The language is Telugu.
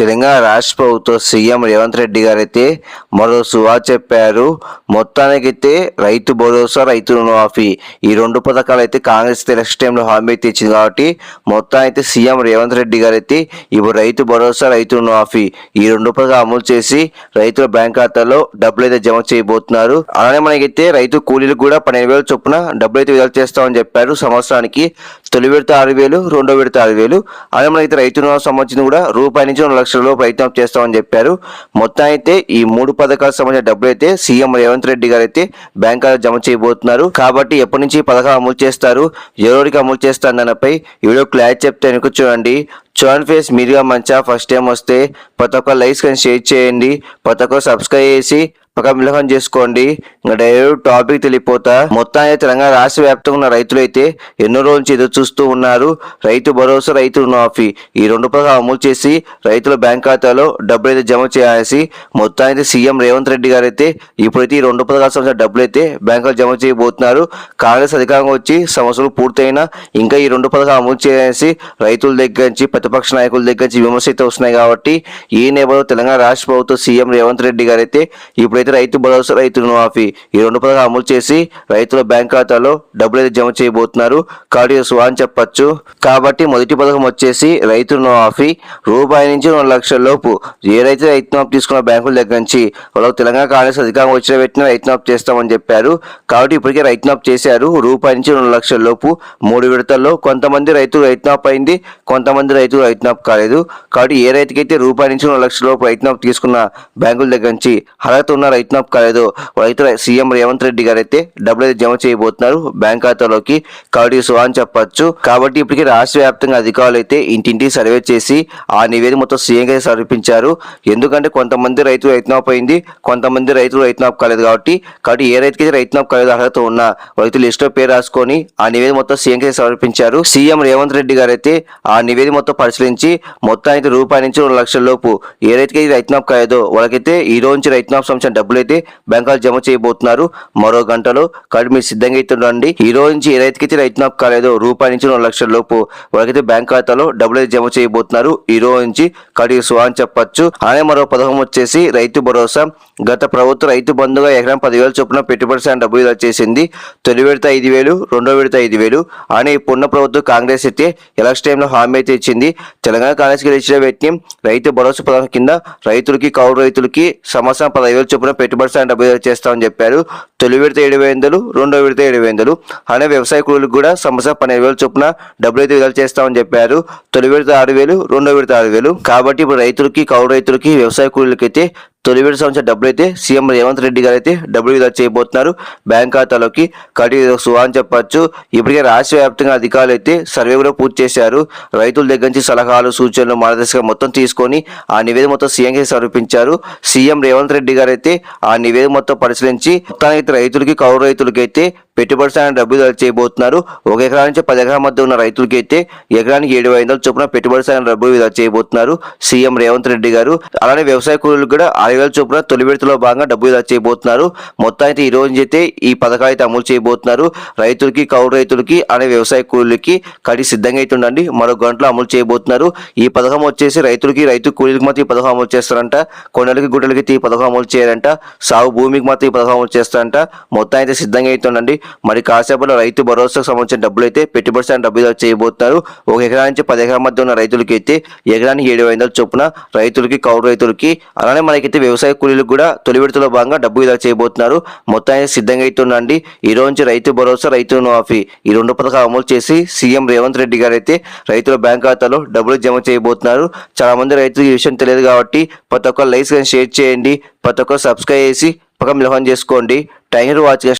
తెలంగాణ రాష్ట్ర ప్రభుత్వ సీఎం రేవంత్ రెడ్డి గారు అయితే మరో సువా చెప్పారు. మొత్తానికైతే రైతు భరోసా రైతు రుణమాఫీ ఈ రెండు పథకాలు అయితే కాంగ్రెస్ ఎలక్షన్ టైంలో హామీ అయితే ఇచ్చింది కాబట్టి మొత్తం సీఎం రేవంత్ రెడ్డి గారైతే అయితే ఇప్పుడు రైతు భరోసా రైతు రుణమాఫీ ఈ రెండు పథకాలు అమలు చేసి రైతుల బ్యాంక్ ఖాతాలో డబ్బులు అయితే జమ చేయబోతున్నారు. అలానే మనకైతే రైతు కూలీలకు కూడా పన్నెండు వేల చొప్పున డబ్బులు అయితే విడుదల చేస్తామని చెప్పారు. సంవత్సరానికి తొలి విడత ఆరు వేలు రెండో విడత ఆరు వేలు. అలానే మనకైతే రైతు రుణం సంబంధించిన కూడా రూపాయి నుంచి రెండు లక్షల లోపు ప్రయత్నం చేస్తామని చెప్పారు. మొత్తం అయితే ఈ మూడు పథకాలకు సంబంధించిన డబ్బులు అయితే సీఎం రేవంత్ రెడ్డి గారు అయితే బ్యాంక్ జమ చేయబోతున్నారు. కాబట్టి ఎప్పటి నుంచి ఈ పథకాలు అమలు చేస్తారు? ఎవరికి అమలు చేస్తారు దానిపై ఈ వీడియో క్లారిటీ చెప్తే వెనుక చూడండి. చూడండి ఫేస్ మీరుగా మంచిగా ఫస్ట్ టైం వస్తే ప్రతి ఒక్క లైక్స్ కానీ షేర్ చేయండి. ప్రతి ఒక్క సబ్స్క్రైబ్ చేసి పక్క మిలహం చేసుకోండి. ఇంకా డైరెక్ట్ టాపిక్ తెలియపోతా. మొత్తాన్ని తెలంగాణ రాష్ట్ర వ్యాప్తంగా ఉన్న రైతులు అయితే ఎన్నో రోజుల నుంచి ఎదురు చూస్తూ ఉన్నారు. రైతు భరోసా రైతు రుణమాఫీ ఈ రెండు పథకాలు అమలు చేసి రైతుల బ్యాంక్ ఖాతాలో డబ్బులు అయితే జమ చేయాల్సి మొత్తానికి సీఎం రేవంత్ రెడ్డి గారు అయితే ఇప్పుడైతే ఈ రెండు పథకాల సంబంధించిన డబ్బులు అయితే బ్యాంకులో జమ చేయబోతున్నారు. కాంగ్రెస్ అధికారంగా వచ్చి సంవత్సరాలు పూర్తయినా ఇంకా ఈ రెండు పథకాలు అమలు చేయాల్సి రైతుల దగ్గర నుంచి ప్రతిపక్ష నాయకుల దగ్గర నుంచి విమర్శ అయితే వస్తున్నాయి కాబట్టి ఈ నేపథ్యంలో తెలంగాణ రాష్ట్ర ప్రభుత్వం సీఎం రేవంత్ రెడ్డి గారు అయితే ఇప్పుడైతే రైతు భరోసా రైతు రుణమాఫీ ఈ రెండు పథకాలు అమలు చేసి రైతుల బ్యాంక్ ఖాతాలో డబ్బులు అయితే జమ చేయబోతున్నారు. కాబట్టి సువా అని కాబట్టి మొదటి పథకం వచ్చేసి రైతు రుణమాఫీ. రూపాయి నుంచి రెండు లక్షల లోపు ఏ రైతు రైతు మాఫ్ తీసుకున్న బ్యాంకుల దగ్గర నుంచి వాళ్ళకు తెలంగాణ కాంగ్రెస్ అధికారం వచ్చిన పెట్టిన రైతు మాఫ్ చేస్తామని చెప్పారు. కాబట్టి ఇప్పటికే రైతు మాఫ్ చేశారు. రూపాయి నుంచి రెండు లక్షల లోపు మూడు విడతల్లో కొంతమంది రైతులు రైతు మాఫ్ అయింది. కొంతమంది రైతులు రైతు మాఫ్ కాలేదు. కాబట్టి ఏ రైతుకైతే రూపాయి నుంచి రెండు లక్షల లోపు రైతు తీసుకున్న బ్యాంకుల దగ్గర నుంచి అర్హత ఉన్న రైతు కాలేదు రైతు సీఎం రేవంత్ రెడ్డి గారు అయితే డబ్బులు అయితే జమ చేయబోతున్నారు బ్యాంక్ ఖాతాలోకి. కాబట్టి సో అని కాబట్టి ఇప్పటికి రాష్ట్ర వ్యాప్తంగా అధికారులు అయితే ఇంటింటి సర్వే చేసి ఆ నివేదిక మొత్తం సీఎం గారికి సమర్పించారు. ఎందుకంటే కొంతమంది రైతులు రైతునాప్ అయింది కొంతమంది రైతులు రైతునాప్ కాలేదు కాబట్టి కాబట్టి ఏ రైతుకైతే రైతునాప్ కాలేదు అర్హత ఉన్న రైతు లిస్టులో పేరు రాసుకొని ఆ నివేదిక మొత్తం సీఎం గారికి సమర్పించారు. సీఎం రేవంత్ రెడ్డి గారు అయితే ఆ నివేదిక మొత్తం పరిశీలించి మొత్తానికి రూపాయి నుంచి రెండు లక్షల లోపు. ఏ రైతుకైతే రైతునాప్ కాలేదో వాళ్ళకైతే ఈ రోజు నుంచి రైతునాప్ సంబంధించిన డబ్బులు అయితే బ్యాంకులు జమ చేయబోతున్నారు. మరో గంటలో కాబట్టి మీరు సిద్ధంగా అయితే ఉండండి. ఈ రోజు నుంచి ఏ రైతుకైతే రైతునాప్ కాలేదో రూపాయి నుంచి రెండు లక్షల లోపు వాళ్ళకైతే బ్యాంక్ ఖాతాలో డబ్బులు అయితే జమ చేయబోతున్నారు. ఈ రోజు నుంచి కడిగి సువా అని చెప్పొచ్చు. అలానే మరో పథకం వచ్చేసి రైతు భరోసా. గత ప్రభుత్వ రైతు బంధుగా ఎకరం పదివేల చొప్పున పెట్టుబడి సాయం డబ్బులు విడుదల చేసింది. తొలి విడత ఐదు వేలు రెండో విడత ఐదు వేలు. అని పున్న ప్రభుత్వం కాంగ్రెస్ అయితే ఎలక్షన్ టైంలో హామీ అయితే ఇచ్చింది. తెలంగాణ కాంగ్రెస్ గెలిచిన వ్యక్తి రైతు భరోసా పథకం కింద రైతులకి కౌలు రైతులకి సంవత్సరం పదహైదు చొప్పున పెట్టుబడి సాయం డబ్బులు విడుదల చేస్తామని చెప్పారు. తొలి విడత ఏడు వేలు రెండో విడత ఏడు వేలు అలానే వ్యవసాయ కూలీలకు కూడా సంవత్సరం పన్నెండు వేల చొప్పున డబ్బులు అయితే విడుదల చేస్తామని చెప్పారు. తొలి విడత ఆరు వేలు రెండో విడత ఆరు వేలు. కాబట్టి ఇప్పుడు రైతులకి కౌలు రైతులకి వ్యవసాయ కూలీలకైతే తొలి విడత సంవత్సరం డబ్బులు అయితే సీఎం రేవంత్ రెడ్డి గారు అయితే డబ్బులు విధా చేయబోతున్నారు. బ్యాంక్ ఖాతాలోకి కటి సువా అని ఇప్పటికే రాష్ట్ర వ్యాప్తంగా అధికారులు అయితే సర్వే కూడా పూర్తి చేశారు. రైతుల దగ్గర నుంచి సలహాలు సూచనలు మార్గదర్శకం మొత్తం తీసుకొని ఆ నివేదిక మొత్తం సీఎంకి సమర్పించారు. సీఎం రేవంత్ రెడ్డి గారు అయితే ఆ నివేదిక మొత్తం పరిశీలించి మొత్తానికి రైతులకి కౌలు రైతులకి అయితే పెట్టుబడి సాయం డబ్బులు చేయబోతున్నారు. ఒక ఎకరా నుంచి పది ఎకరాల మధ్య ఉన్న రైతులకి అయితే ఎకరానికి ఏడు వందల చొప్పున పెట్టుబడి సాయం డబ్బులు విడుదల చేయబోతున్నారు. సీఎం రేవంత్ రెడ్డి గారు అలానే వ్యవసాయ కూలీలకు కూడా ఆరు వేల చొప్పున తొలి విడతలో భాగంగా డబ్బు విడుదల చేయబోతున్నారు. మొత్తం అయితే ఈ రోజు అయితే ఈ పథకాలు అయితే అమలు చేయబోతున్నారు. రైతులకి కౌలు రైతులకి అనే వ్యవసాయ కూలీలకి కడి సిద్ధంగా అయితే ఉండండి. మరో గంటలో అమలు చేయబోతున్నారు. ఈ పథకం వచ్చేసి రైతులకి రైతు కూలీలకు మాత్రం ఈ పథకం అమలు చేస్తారంట. కొండలకి గుడ్డలకి అయితే ఈ పథకం అమలు చేయాలంట సాగు భూమికి మాత్రం ఈ పథకం అమలు చేస్తారంట. మొత్తం అయితే సిద్ధంగా అయితే ఉండండి. మరి కాసేపట్లో రైతు భరోసాకు సంబంధించిన డబ్బులు అయితే పెట్టుబడి సాయం డబ్బులు చేయబోతున్నారు. ఒక ఎకరా నుంచి పది ఎకరాల మధ్య ఉన్న రైతులకి అయితే ఎకరానికి ఏడు వందల చొప్పున రైతులకి కౌలు రైతులకి అలానే మనకైతే వ్యవసాయ కూలీలకు కూడా తొలి విడతలో భాగంగా డబ్బు విడుదల చేయబోతున్నారు. మొత్తం అయితే సిద్ధంగా అయితే ఉండండి. ఈ రోజు నుంచి రైతు భరోసా రైతు మాఫీ ఈ రెండు పథకాలు అమలు చేసి సీఎం రేవంత్ రెడ్డి గారు అయితే రైతుల బ్యాంక్ ఖాతాలో డబ్బులు జమ చేయబోతున్నారు. చాలా మంది రైతులు ఈ విషయం తెలియదు కాబట్టి ప్రతి ఒక్క లైక్స్ షేర్ చేయండి. ప్రతి ఒక్క సబ్స్క్రైబ్ చేసి పక్కన మిలహం చేసుకోండి. Thank watch